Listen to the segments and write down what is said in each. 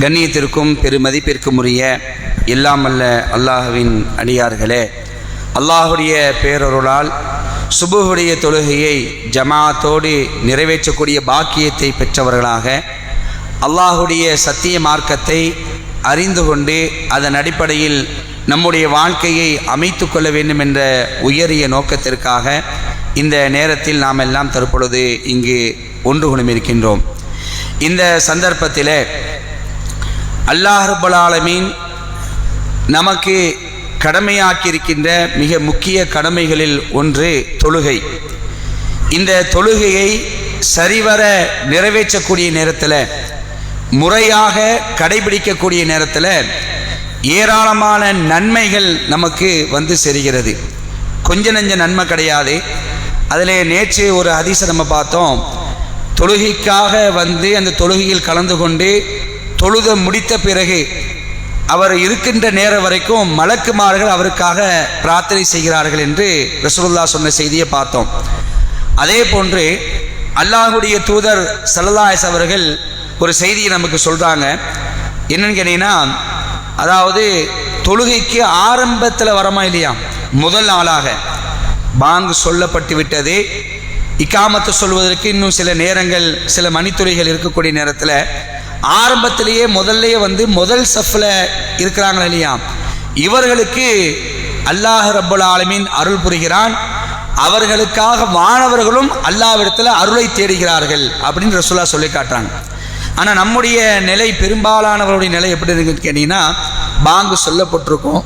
கண்ணியத்திற்கும் பெருமதிப்பிற்கும் உரிய இல்லாமல்ல அல்லாஹுவின் அடியார்களே அல்லாஹுடைய பேரொருளால் சுபுகுடைய தொழுகையை ஜமாத்தோடு நிறைவேற்றக்கூடிய பாக்கியத்தை பெற்றவர்களாக அல்லாஹுடைய சத்திய மார்க்கத்தை அறிந்து கொண்டு அதன் அடிப்படையில் நம்முடைய வாழ்க்கையை அமைத்து கொள்ள வேண்டும் என்ற உயரிய நோக்கத்திற்காக இந்த நேரத்தில் நாம் எல்லாம் தற்பொழுது இங்கு ஒன்று குணமிருக்கின்றோம் இந்த சந்தர்ப்பத்தில் அல்லாஹர்பலாலமீன் நமக்கு கடமையாக்கியிருக்கின்ற மிக முக்கிய கடமைகளில் ஒன்று தொழுகை. இந்த தொழுகையை சரிவர நிறைவேற்றக்கூடிய நேரத்தில் முறையாக கடைபிடிக்கக்கூடிய நேரத்தில் ஏராளமான நன்மைகள் நமக்கு வந்து செல்கிறது கொஞ்ச நஞ்ச நன்மை கிடையாது. அதில் நேற்று ஒரு ஹதீஸை நம்ம பார்த்தோம். தொழுகைக்காக வந்து அந்த தொழுகையில் கலந்து கொண்டு தொழுத முடித்த பிறகு அவர் இருக்கின்ற நேரம் வரைக்கும் மலக்குமார்கள் அவருக்காக பிரார்த்தனை செய்கிறார்கள் என்று ரசூலுல்லா சொன்ன செய்தியை பார்த்தோம். அதே போன்று அல்லாஹுடைய தூதர் சல்லல்லாஸ் அவர்கள் ஒரு செய்தியை நமக்கு சொல்கிறாங்க என்னன்னு கேட்டீங்கன்னா அதாவது தொழுகைக்கு ஆரம்பத்தில் வரமா இல்லையா? முதல் நாளாக. பாங்கு சொல்லப்பட்டு விட்டது. இக்காமத்து சொல்வதற்கு இன்னும் சில நேரங்கள் சில மணித்துறைகள் இருக்கக்கூடிய நேரத்தில் ஆரம்பத்திலேயே முதல்லையே வந்து முதல் சஃப்பில் இருக்கிறாங்க இல்லையா? இவர்களுக்கு அல்லாஹ் ரப்புல் ஆலமின் அருள் புரிகிறான். அவர்களுக்காக மாணவர்களும் அல்லாவிடத்தில் அருளை தேடுகிறார்கள் அப்படின்னு ரசூலா சொல்லி காட்டுறாங்க. ஆனால் நம்முடைய நிலை பெரும்பாலானவருடைய நிலை எப்படி இருக்குன்னு கேட்டிங்கன்னா பாங்கு சொல்லப்பட்டிருக்கும்.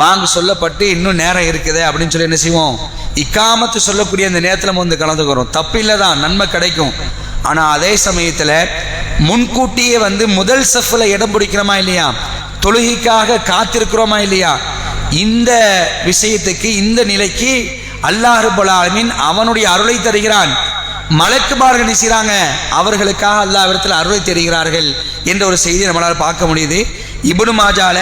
பாங்கு சொல்லப்பட்டு இன்னும் நேரம் இருக்குது அப்படின்னு சொல்லி என்ன செய்வோம்? இக்காமத்து சொல்லக்கூடிய அந்த நேரத்தில் நம்ம வந்து கலந்துக்கிறோம். தப்பில்லை தான் நன்மை கிடைக்கும். ஆனால் அதே சமயத்தில் முன்கூட்டியே வந்து முதல் சஃபில் இடம் பிடிக்கிறோமா இல்லையா? தொழுகைக்காக காத்திருக்கிறோமா இல்லையா? இந்த விஷயத்துக்கு இந்த நிலைக்கு அல்லாஹ் ரபுல் அவனுடைய அருளை தருகிறான். மலக்குமார்கள் நினைச்சாங்க அவர்களுக்காக அல்லாவிடத்தில் அருளை தருகிறார்கள் என்ற ஒரு செய்தி நம்மளால் பார்க்க முடியுது. இபுனு மாஜால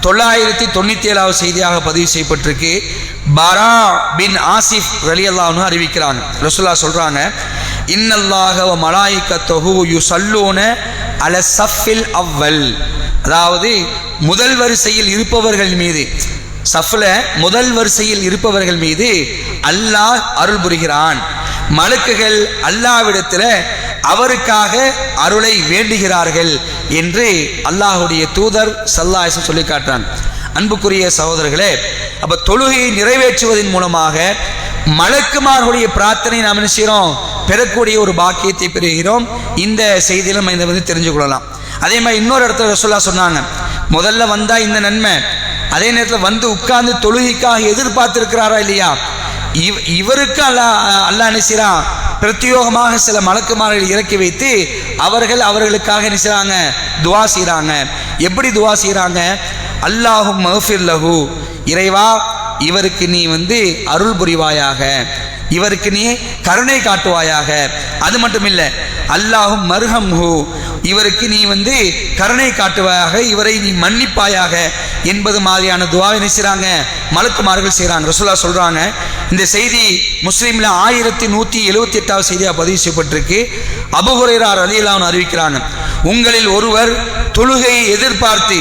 தொள்ளாயிரத்தி தொண்ணூற்றி ஏழாவது செய்தியாக பதிவு செய்யப்பட்டிருக்கு. பரா பின் ஆசிஃப் ரலி அல்லாஹ்னு அறிவிக்கிறாங்க. ரசுல்லா சொல்றாங்க இன்னல்லாக மலாய்க்கத்தொகு யு சல்லூன அல சஃபில் அவ்வல். அதாவது முதல் வரிசையில் இருப்பவர்கள் மீது சஃப்ல முதல் வரிசையில் இருப்பவர்கள் மீது அல்லாஹ் அருள் புரிகிறான். மலக்குகள் அல்லாவிடத்தில் அவருக்காக அருளை வேண்டுகிறார்கள் என்று அல்லாஹுடைய தூதர் சல்லாஹ் சொல்லி காட்டுறாங்க அன்புக்குரிய சகோதரர்களே அப்போ தொழுகையை நிறைவேற்றுவதன் மூலமாக மலக்குமார்களுடைய பிரார்த்தனை நாம் என்ன செய்கிறோம் பெறக்கூடிய ஒரு பாக்கியத்தை பெறுகிறோம். இந்த செய்தியில் நம்ம இதை வந்து தெரிஞ்சு கொள்ளலாம். அதே மாதிரி இன்னொரு இடத்துல ரசோல்லா சொன்னாங்க. முதல்ல வந்தால் இந்த நன்மை. அதே நேரத்தில் வந்து உட்கார்ந்து தொழுகைக்காக எதிர்பார்த்துருக்கிறாரா இல்லையா? இவ் இவருக்கு அல்லா அல்லா நினைச்சான் பிரத்யோகமாக சில மலக்குமார்கள் இறக்கி வைத்து அவர்கள் அவர்களுக்காக நினைச்சாங்க துவா செய்கிறாங்க எப்படி துவா செய்கிறாங்க அல்லாஹும் மஹஃபிர் லஹு. இறைவா இவருக்கு நீ வந்து அருள் புரிவாயாக. இவருக்கு நீ கருணை காட்டுவாயாக. அது மட்டும் இல்லை அல்லாஹும் மருகம் ஹூ இவருக்கு நீ வந்து கருணை காட்டுவாயாக இவரை நீ மன்னிப்பாயாக என்பது மாதிரியான துவாவை செய்கிறாங்க மலக்குமார்கள் செய்கிறாங்க ரசுல்லா சொல்கிறாங்க இந்த செய்தி முஸ்லீமில் ஆயிரத்தி நூற்றி எழுபத்தி எட்டாவது செய்தியாக பதிவு செய்யப்பட்டிருக்கு. அபுகுரையார் அலியலான்னு அறிவிக்கிறாங்க உங்களில் ஒருவர் தொழுகையை எதிர்பார்த்து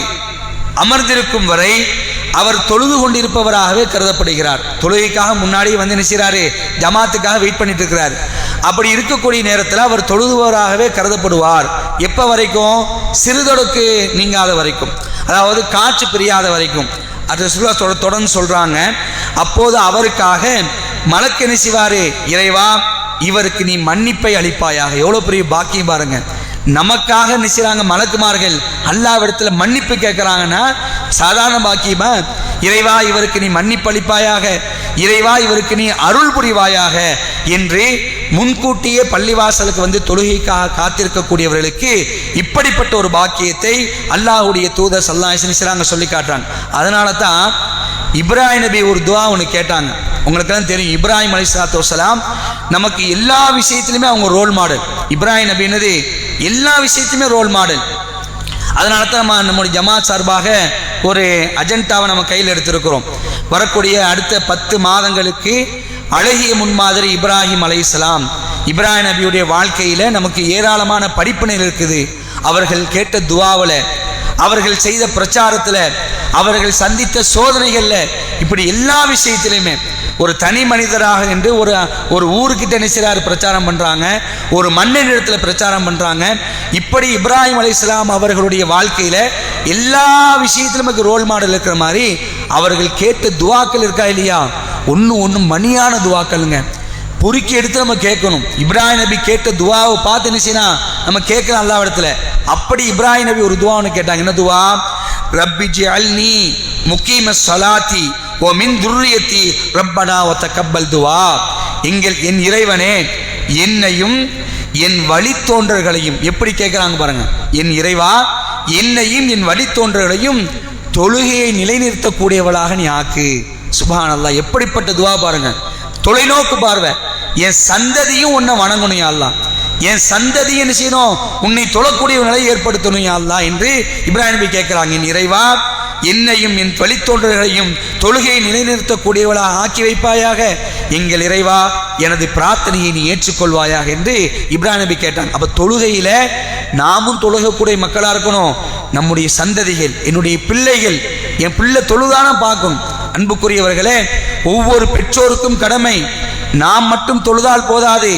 அமர்ந்திருக்கும் வரை அவர் தொழுது கொண்டிருப்பவராகவே கருதப்படுகிறார். தொழுகைக்காக முன்னாடி வந்து நினைச்சாரு ஜமாத்துக்காக வெயிட் பண்ணிட்டு இருக்கிறார் அப்படி இருக்கக்கூடிய நேரத்தில் அவர் தொழுதுவராகவே கருதப்படுவார். எப்போ வரைக்கும்? சிறுதொடுக்கு நீங்காத வரைக்கும். அதாவது காற்று பிரியாத வரைக்கும். அது சுல்லா தொடர்ந்து சொல்றாங்க. அப்போது அவருக்காக மலக்கு என்ன இறைவா இவருக்கு நீ மன்னிப்பை அளிப்பாயாக. எவ்வளோ பெரிய பாக்கியம் பாருங்கள் நமக்காக நினைச்சாங்க மலக்குமார்கள். அல்லாவிடத்துல மன்னிப்பு கேட்குறாங்கன்னா சாதாரண பாக்கியமா? இறைவா இவருக்கு நீ மன்னிப்பு அளிப்பாயாக. இறைவா இவருக்கு நீ அருள் புரிவாயாக என்று முன்கூட்டியே பள்ளிவாசலுக்கு வந்து தொழுகைக்காக காத்திருக்கக்கூடியவர்களுக்கு இப்படிப்பட்ட ஒரு பாக்கியத்தை அல்லாஹ்வுடைய தூதர் சல்லாஹ் சொல்லி காட்டுறாங்க. அதனால தான் இப்ராஹிம் நபி ஒரு துவா ஒன்று கேட்டாங்க. உங்களுக்கெல்லாம் தெரியும் இப்ராஹிம் அலி சலாத்து வசலாம் நமக்கு எல்லா விஷயத்திலுமே அவங்க ரோல் மாடல் இப்ராஹிம் நபி என்னது? எல்லா விஷயத்துலையுமே ரோல் மாடல் அதனால தான் நம்ம நம்முடைய ஜமாத் சார்பாக ஒரு அஜெண்டாவை நம்ம கையில் எடுத்திருக்கிறோம். வரக்கூடிய அடுத்த பத்து மாதங்களுக்கு அழகிய முன்மாதிரி இப்ராஹிம் அலைஹிஸ்ஸலாம். இப்ராஹிம் நபியுடைய வாழ்க்கையில் நமக்கு ஏராளமான படிப்பினர் இருக்குது. அவர்கள் கேட்ட துவாவில் அவர்கள் செய்த பிரச்சாரத்தில் அவர்கள் சந்தித்த சோதனைகளில் இப்படி எல்லா விஷயத்திலையுமே ஒரு தனி மனிதராக என்று ஒரு ஒரு ஊருக்கிட்ட நினைச்சார் பிரச்சாரம் பண்ணுறாங்க ஒரு மண்ணின் இடத்துல பிரச்சாரம் பண்ணுறாங்க இப்படி இப்ராஹிம் அலைஹிஸ்ஸலாம் அவர்களுடைய வாழ்க்கையில் எல்லா விஷயத்திலும் நமக்கு ரோல் மாடல் இருக்கிற மாதிரி அவர்கள் கேட்ட துவாக்கள் இருக்கா இல்லையா? ஒன்று ஒன்று மணியான துவாக்கள்ங்க. பொறுக்கி எடுத்து நம்ம கேட்கணும். இப்ராஹிம் நபி கேட்ட துவாவை பார்த்து நினைச்சினா நம்ம கேட்கலாம் அல்லா இடத்துல. அப்படி இப்ராஹிம் நபி ஒரு துவா ஒன்று கேட்டாங்க. என்ன துவா? ரப்பி அல்னி முக்கீம சலாத்தி ஓ மின் துர்ரியத்தி ரப்பனா ஒத்த கப்பல் துவா எங்கள் என் இறைவனே என்னையும் என் வழித்தோன்றர்களையும் எப்படி கேட்குறாங்க பாருங்க. என் இறைவா என்னையும் என் வழித்தோன்றர்களையும் தொழுகையை நிலைநிறுத்தக்கூடியவளாக நீ ஆக்கு. சுபான் எப்படிப்பட்ட துவா பாருங்க. தொலைநோக்கு பார்வை. என் சந்ததியும் உன்னை வணங்கணும் யா என் சந்ததி என்ன செய்யணும் உன்னை தொழக்கூடிய நிலையை ஏற்படுத்தணும் யாழ்லா என்று இப்ராஹிம் நபி கேட்கிறாங்க. என் இறைவா என்னையும் என் தொழித்தொண்டர்களையும் தொழுகையை நிலைநிறுத்தக்கூடியவளாக ஆக்கி வைப்பாயாக. எங்கள் இறைவா எனது பிரார்த்தனையை நீ ஏற்றுக்கொள்வாயாக என்று இப்ராஹிம் நபி கேட்டாங்க. அப்போ தொழுகையில் நாமும் தொழுகக்கூடிய மக்களாக இருக்கணும். நம்முடைய சந்ததிகள் என்னுடைய பிள்ளைகள் என் பிள்ளை தொழுதான பார்க்கும் அன்புக்குரியவர்களே ஒவ்வொரு பெற்றோருக்கும் கடமை. நாம் மட்டும் தொழுதால் போதாது.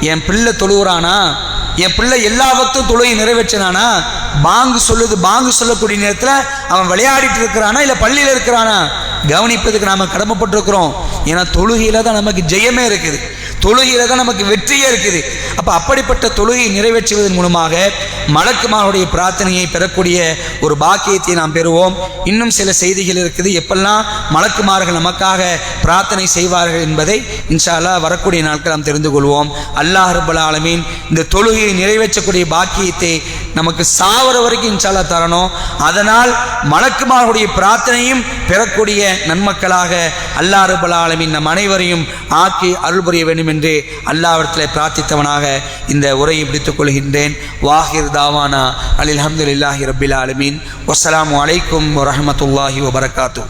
என் பிள்ளை தொழுகிறானா என் பிள்ளை எல்லாவற்றும் தொழுகை நிறைவேற்றினானா? பாங்கு சொல்லுது பாங்கு சொல்லக்கூடிய நேரத்தில் அவன் விளையாடிட்டு இருக்கிறானா இல்லை பள்ளியில் இருக்கிறானா? கவனிப்பதுக்கு நாம் கடமைப்பட்டிருக்கிறோம். ஏன்னா தொழுகையில் தான் நமக்கு ஜெயமே இருக்குது. தொழுகையில் தான் நமக்கு வெற்றியே இருக்குது. அப்போ அப்படிப்பட்ட தொழுகையை நிறைவேற்றுவதன் மூலமாக மலக்குமாருடைய பிரார்த்தனையை பெறக்கூடிய ஒரு பாக்கியத்தை நாம் பெறுவோம். இன்னும் சில செய்திகள் இருக்குது. எப்பெல்லாம் மலக்குமார்கள் நமக்காக பிரார்த்தனை செய்வார்கள் என்பதை இன்ஷால்லா வரக்கூடிய நாட்கள் நாம் தெரிந்து கொள்வோம். அல்லாஹ் ரபுல் ஆலமீன் இந்த தொழுகையை நிறைவேற்றக்கூடிய பாக்கியத்தை நமக்கு சாவர வரைக்கும் இன்ஷால்லா தரணும். அதனால் மலக்குமாருடைய பிரார்த்தனையும் பெறக்கூடிய நன்மக்களாக அல்லாஹ் ரபுல் ஆலமீன் நம் அனைவரையும் ஆக்கி அருள் புரிய வேண்டும் என்று அல்லாவிடத்தில் பிரார்த்தித்தவனாக இந்த உரையை பிடித்துக் கொள்கின்றேன். வாஹிர் தாவானா அலில் அஹமதுல்லாஹி ரபில் ஆலமீன். வசலாம் அலைக்கும் வரமத்துல்லாஹி வபரகாத்தூ